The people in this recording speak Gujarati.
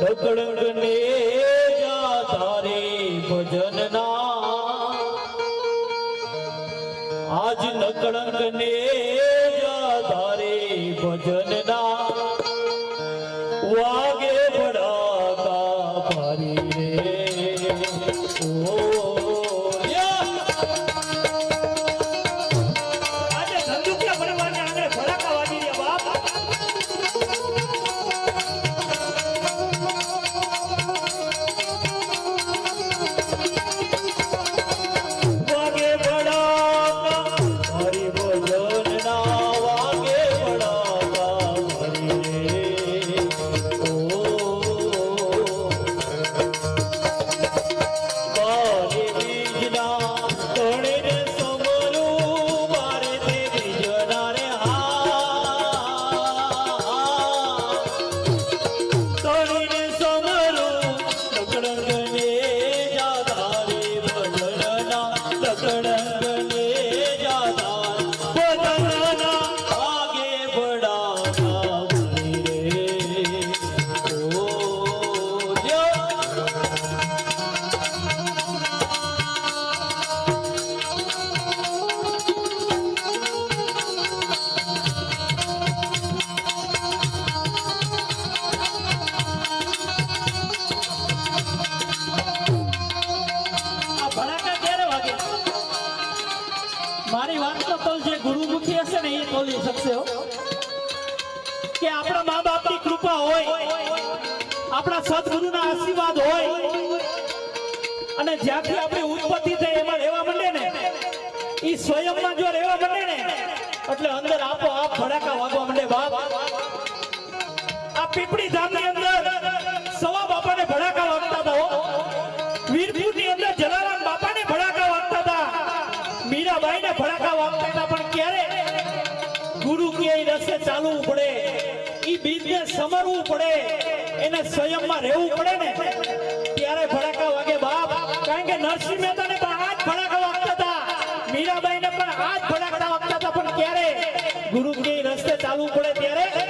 ડગડગ ને જા તારે ભજન ના આજ નકળંગ ને મારી વાત તો તોલ જે ગુરુમુખી હશે ને એ તોલી શકશે હો. કે આપણા મા બાપની કૃપા હોય, આપણા સદગુરુના આશીર્વાદ હોય, અને જ્યાંથી આપણી ઉત્પત્તિ થઈ એમાં રહેવા માંડે ને એ સ્વયંમાં જો રહેવા માંડે ને, એટલે અંદર આપો આપ ભડાકા વાગવા માંડે બાપ. આ પીપળી ધામની મીરાબાઈને ભડાકા વાગતા હતા, પણ ક્યારે ગુરુ કે રસ્તે ચાલવું પડે? ઈ બીજને સમરવું પડે. એને સંયમમાં રહેવું પડે ને. ત્યારે ભડાકા વાગે બાપ. કારણ કે નરસિંહ મહેતાને પણ આ જ ભડાકા વાગતા હતા. મીરાબાઈને પણ આ જ ભડાકા વાગતા હતા, પણ ક્યારે? ગુરુ કે રસ્તે ચાલવું પડે ત્યારે